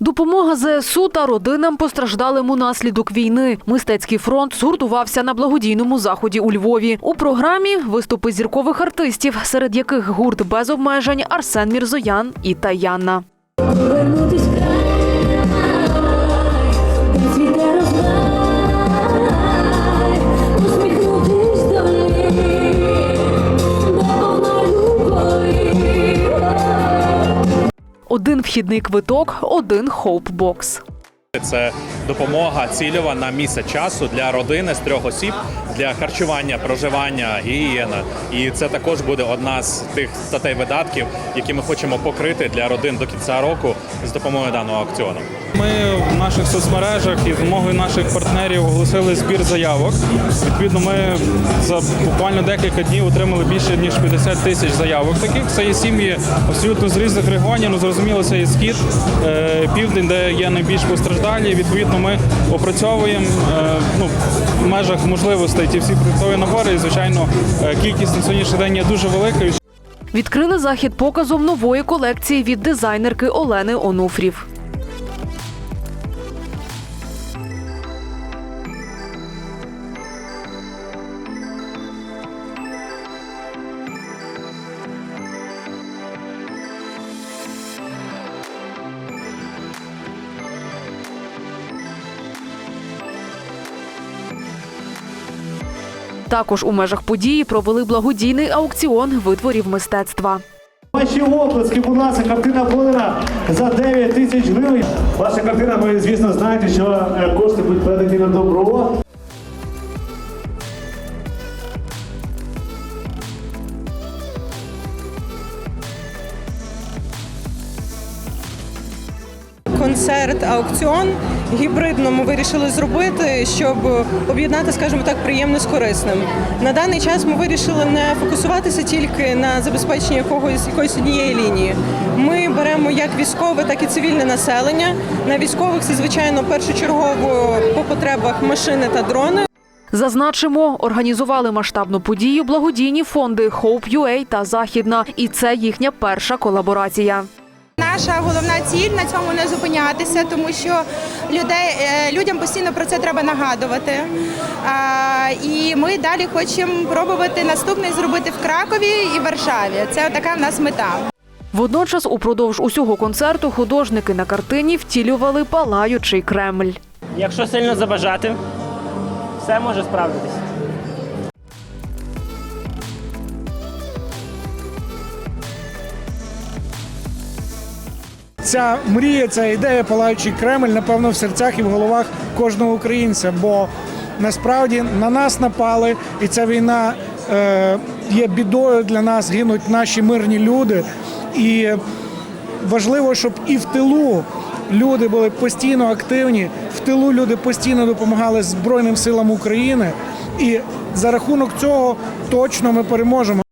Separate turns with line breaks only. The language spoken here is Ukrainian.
Допомога ЗСУ та родинам постраждалим унаслідок війни. Мистецький фронт згуртувався на благодійному заході у Львові. У програмі виступи зіркових артистів, серед яких гурт без обмежень Арсен Мірзоян і Таянна. Один вхідний квиток, один хоуп-бокс.
Це допомога цільова на місяць часу для родини з трьох осіб для харчування, проживання, гігієна. І це також буде одна з тих статей видатків, які ми хочемо покрити для родин до кінця року з допомогою даного аукціону.
Ми в наших соцмережах і з допомогою наших партнерів оголосили збір заявок. Відповідно, ми за буквально декілька днів отримали більше ніж 50 тисяч заявок. Таких це є сім'ї абсолютно з різних регіонів. Ну зрозуміло, це є схід, е, південь, де є найбільш постраждалі. Відповідно, ми опрацьовуємо е, ну, в межах можливостей ті всі продуктові набори. І звичайно, е, кількість на сьогоднішній день є дуже великою.
Відкрили захід показом нової колекції від дизайнерки Олени Онуфрів. Також у межах події провели благодійний аукціон витворів мистецтва.
Ваші оплески, будь ласка, картина подана за 9 тисяч гривень. Ваша картина, ви звісно знаєте, що е, кошти будуть передані на добро.
Концерт, аукціон гібридно ми вирішили зробити, щоб об'єднати, скажімо так, приємне з корисним. На даний час ми вирішили не фокусуватися тільки на забезпеченні якогось якоїсь однієї лінії. Ми беремо як військове, так і цивільне населення. На військових це звичайно першочергово по потребах машини та дрони.
Зазначимо, організували масштабну подію благодійні фонди Hope.ua та Західна, і це їхня перша колаборація.
Наша головна ціль на цьому не зупинятися, тому що людей, е, людям постійно про це треба нагадувати. І ми далі хочемо пробувати наступний зробити в Кракові і Варшаві. Це така в нас мета.
Водночас, упродовж усього концерту художники на картині втілювали палаючий Кремль.
Якщо сильно забажати, все може справдитись.
Ця мрія, ця ідея палаючий Кремль, напевно, в серцях і в головах кожного українця. Бо насправді на нас напали, і ця війна е, є бідою для нас, гинуть наші мирні люди. І важливо, щоб і в тилу люди були постійно активні, в тилу люди постійно допомагали Збройним силам України. І за рахунок цього точно ми переможемо.